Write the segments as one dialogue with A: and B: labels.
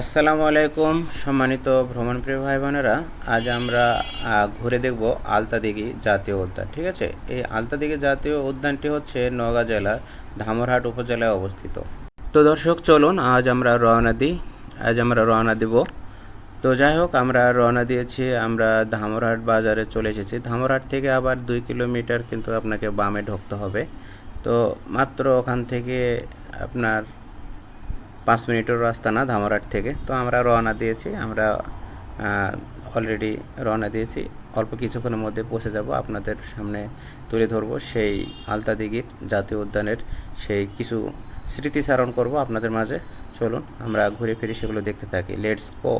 A: আসসালামু আলাইকুম, সম্মানিত ভ্রমণপ্রিয় ভাই বোনেরা আজ আমরা ঘুরে দেখব আলতা দিঘি জাতীয় উদ্যান, ঠিক আছে? এই আলতা দিঘি জাতীয় উদ্যানটি হচ্ছে নওগাঁ জেলার ধামরহাট উপজেলায় অবস্থিত। তো দর্শক, চলুন আজ আমরা রওনা দিই, আজ আমরা রওনা দিব। তো যাই হোক, আমরা রওনা দিয়েছি, আমরা ধামরহাট বাজারে চলে এসেছি। ধামরহাট থেকে আবার দুই কিলোমিটার কিন্তু আপনাকে বামে ঢুকতে হবে। তো মাত্র ওখান থেকে আপনার পাঁচ মিনিটের রাস্তা না ধামরাট থেকে। তো আমরা রওনা দিয়েছি, আমরা অলরেডি রওনা দিয়েছি। অল্প কিছুক্ষণের মধ্যে পৌঁছে যাব আপনাদের সামনে তুলে ধরব সেই আলতা দিঘির জাতীয় উদ্যানের সেই কিছু স্মৃতিচারণ করব আপনাদের মাঝে। চলুন, আমরা ঘুরে ফিরে সেগুলো দেখতে থাকি। Let's go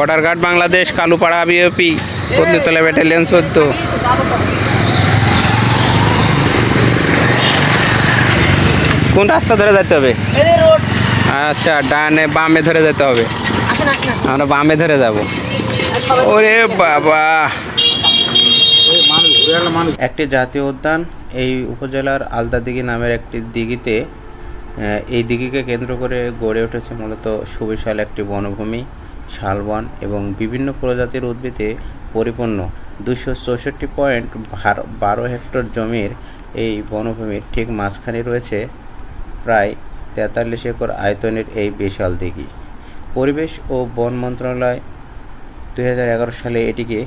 A: border guard Bangladesh, Kalupara BOP Patnitala battalion চোদ্দ। কোন রাস্তা ধরে যেতে হবে? আচ্ছা ডানে বামে ধরে যেতে হবে। আমরা বামে ধরে যাব। ওরে বাবা। একটি জাতীয় উদ্যান এই উপজেলার আলদাদিঘি নামের একটি দিঘিতে এই দিঘিকে কেন্দ্র করে গড়ে উঠেছে মূলত সুবিশাল একটি বনভূমি। শালবন এবং বিভিন্ন প্রজাতির উদ্ভিদে পরিপূর্ণ। দুশো চৌষট্টি পয়েন্ট বারো হেক্টর জমির এই বনভূমির ঠিক মাঝখানে রয়েছে প্রায় তেতাল্লিশ একর আয়তনের এই বিশাল দিঘি। পরিবেশ ও বন মন্ত্রণালয় দু হাজার এগারো সালে এটিকে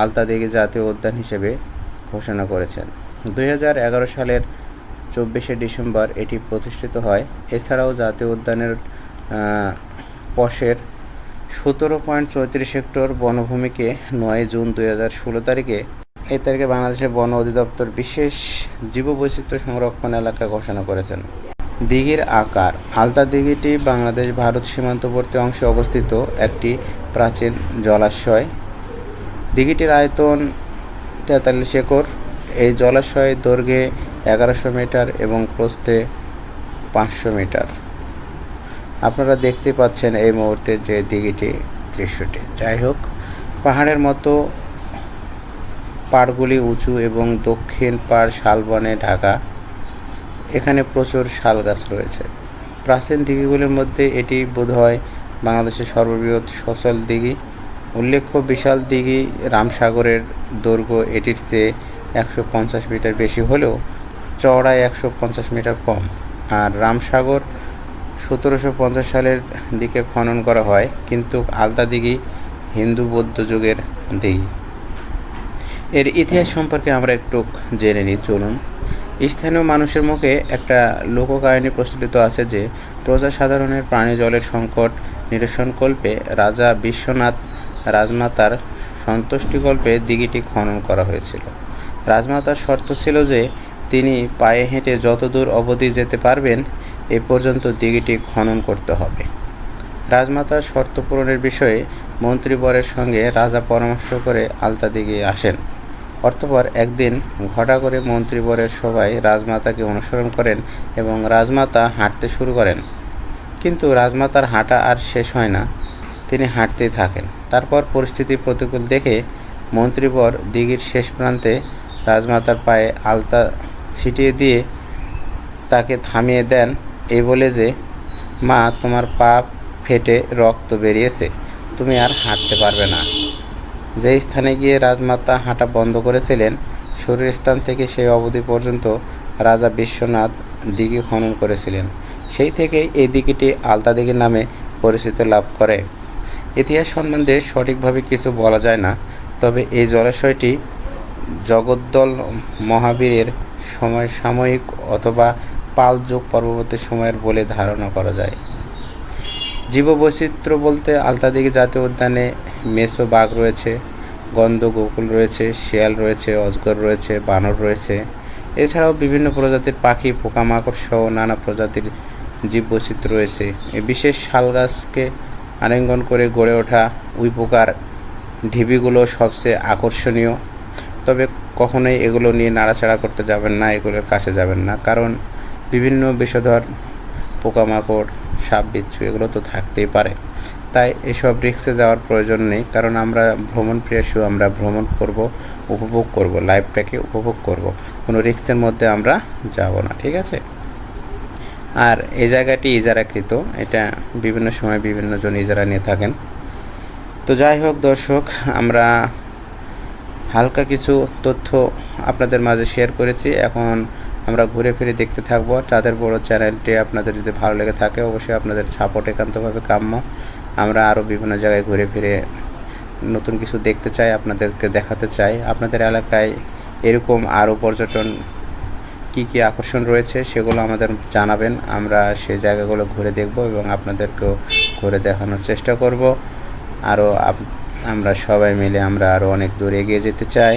A: আলতা দিঘি জাতীয় উদ্যান হিসেবে ঘোষণা করেছেন। দুই হাজার এগারো সালের চব্বিশে ডিসেম্বর এটি প্রতিষ্ঠিত হয়। এছাড়াও জাতীয় উদ্যানের পশের সতেরো পয়েন্ট চৌত্রিশ হেক্টর বনভূমিকে নয় জুন দুই হাজার ষোলো তারিখে এই তারিখে বাংলাদেশের বন অধিদপ্তর বিশেষ জীববৈচিত্র্য সংরক্ষণ এলাকা ঘোষণা করেছেন। দিঘির আকার, আলতা দিঘিটি বাংলাদেশ ভারত সীমান্তবর্তী অংশে অবস্থিত একটি প্রাচীন জলাশয়। দিঘিটির আয়তন তেতাল্লিশ একর। এই জলাশয় দৈর্ঘ্যে এগারোশো মিটার এবং প্রস্থে পাঁচশো মিটার। আপনারা দেখতে পাচ্ছেন এই মুহূর্তে যে দিঘিটি দৃশ্যটি। যাই হোক, পাহাড়ের মতো পাড়গুলি উঁচু এবং দক্ষিণ পাড় শালবনে ঢাকা। এখানে প্রচুর শাল গাছ রয়েছে। প্রাচীন দিঘিগুলির মধ্যে এটি বোধহয় বাংলাদেশের সর্ববৃহৎ সচল দিঘি। উল্লেখ্য, বিশাল দিঘি রামসাগরের দৈর্ঘ্য এটির চেয়ে একশো পঞ্চাশ মিটার বেশি হলেও চওড়ায় একশো পঞ্চাশ মিটার কম। আর রামসাগর সতেরোশো পঞ্চাশ সালের দিকে খনন করা হয়, কিন্তু আলতা দিঘি হিন্দু বৌদ্ধ যুগের দিঘি। এর ইতিহাস সম্পর্কে আমরা একটু জেনে নিই, চলুন। স্থানীয় মানুষের মুখে একটা লোককাহিনী প্রচলিত আছে যে প্রজা সাধারণের প্রাণী জলের সংকট নিরসনকল্পে রাজা বিশ্বনাথ রাজমাতার সন্তুষ্টিকল্পে দিঘিটি খনন করা হয়েছিল। রাজমাতার শর্ত ছিল যে, তিনি পায়ে হেঁটে যতদূর অবধি যেতে পারবেন এ পর্যন্ত দিঘিটি খনন করতে হবে। রাজমাতার শর্ত পূরণের বিষয়ে মন্ত্রীবরের সঙ্গে রাজা পরামর্শ করে আলতা দিঘি আসেন। অর্থপর একদিন ঘটা করে মন্ত্রীবরের সবাই রাজমাতাকে অনুসরণ করেন এবং রাজমাতা হাঁটতে শুরু করেন। কিন্তু রাজমাতার হাঁটা আর শেষ হয় না। তিনি হাঁটতেই থাকেন। তারপর পরিস্থিতি প্রতিকূল দেখে মন্ত্রীবর দিঘির শেষ প্রান্তে রাজমাতার পায়ে আলতা ছিটিয়ে দিয়ে তাকে থামিয়ে দেন এই বলে যে, মা, তোমার পা ফেটে রক্ত বেরিয়েছে, তুমি আর হাঁটতে পারবে না। যে স্থানে গিয়ে রাজমাতা হাঁটা বন্ধ করেছিলেন শুরুর স্থান থেকে সেই অবধি পর্যন্ত রাজা বিশ্বনাথ দিঘি খনন করেছিলেন। সেই থেকেই এই দিঘিটি আলতা দিঘি নামে পরিচিত লাভ করে। ইতিহাস সম্বন্ধে সঠিকভাবে কিছু বলা যায় না, তবে এই জলাশয়টি জগদ্দল মহাবীরের সময় সাময়িক অথবা পাল যুগ পরবর্তী সময়ের বলে ধারণা করা যায়। জীববৈচিত্র্য বলতে আলতাদিঘি জাতীয় উদ্যানে মেসো বাঘ রয়েছে, গন্ধ গোকুল রয়েছে, শিয়াল রয়েছে, অজগর রয়েছে, বানর রয়েছে। এছাড়াও বিভিন্ন প্রজাতির পাখি, পোকামাকড় সহ নানা প্রজাতির জীববৈচিত্র্য রয়েছে। বিশেষ শাল গাছকে আলিঙ্গন করে গড়ে ওঠা উইপোকার ঢিবিগুলো সবচেয়ে আকর্ষণীয়। তবে কখনোই এগুলো নিয়ে নাড়াচাড়া করতে যাবেন না, এগুলোর কাছে যাবেন না। কারণ বিভিন্ন বিষধর, পোকামাকড় সাপ বিচ্ছু এগুলো তো থাকতেই পারে। তাই এসব রিক্সে যাওয়ার প্রয়োজন নেই, কারণ আমরা ভ্রমণ প্রিয়াসু, আমরা ভ্রমণ করব, উপভোগ করব, লাইফটাকে উপভোগ করব। কোনো রিক্সের মধ্যে আমরা যাব না, ঠিক আছে? আর এই জায়গাটি ইজারাকৃত, এটা বিভিন্ন সময় বিভিন্ন জন ইজারা নিয়ে থাকেন। তো যাই হোক দর্শক, আমরা হালকা কিছু তথ্য আপনাদের মাঝে শেয়ার করেছি। এখন আমরা ঘুরে ফিরে দেখতে থাকব। তাদের বড় চ্যানেলটি আপনাদের যদি ভালো লেগে থাকে, অবশ্যই আপনাদের সাপোর্ট একান্তভাবে কাম্য। আমরা আরও বিভিন্ন জায়গায় ঘুরে ফিরে নতুন কিছু দেখতে চাই, আপনাদেরকে দেখাতে চাই। আপনাদের এলাকায় এরকম আরও পর্যটন কি কি আকর্ষণ রয়েছে সেগুলো আমাদের জানাবেন। আমরা সেই জায়গাগুলো ঘুরে দেখব এবং আপনাদেরকেও ঘুরে দেখানোর চেষ্টা করব। আরও আমরা সবাই মিলে আমরা আরও অনেক দূর এগিয়ে যেতে চাই।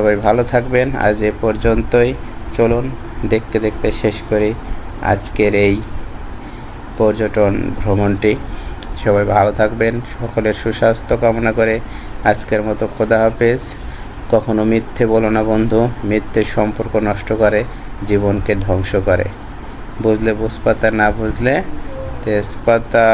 A: সবাই ভালো থাকবেন। আজ এ পর্যন্তই। চলুন দেখতে দেখতে শেষ করি আজকের এই পর্যটন ভ্রমণটি। সবাই ভালো থাকবেন, সকলের সুস্বাস্থ্য কামনা করে। আজকের মতো খোদা হাফেজ। কখনো মিথ্যে বলো না বন্ধু, মিথ্যে সম্পর্ক নষ্ট করে, জীবনকে ধ্বংস করে। বুঝলে বুঝপাতা না বুঝলে তেজপাতা।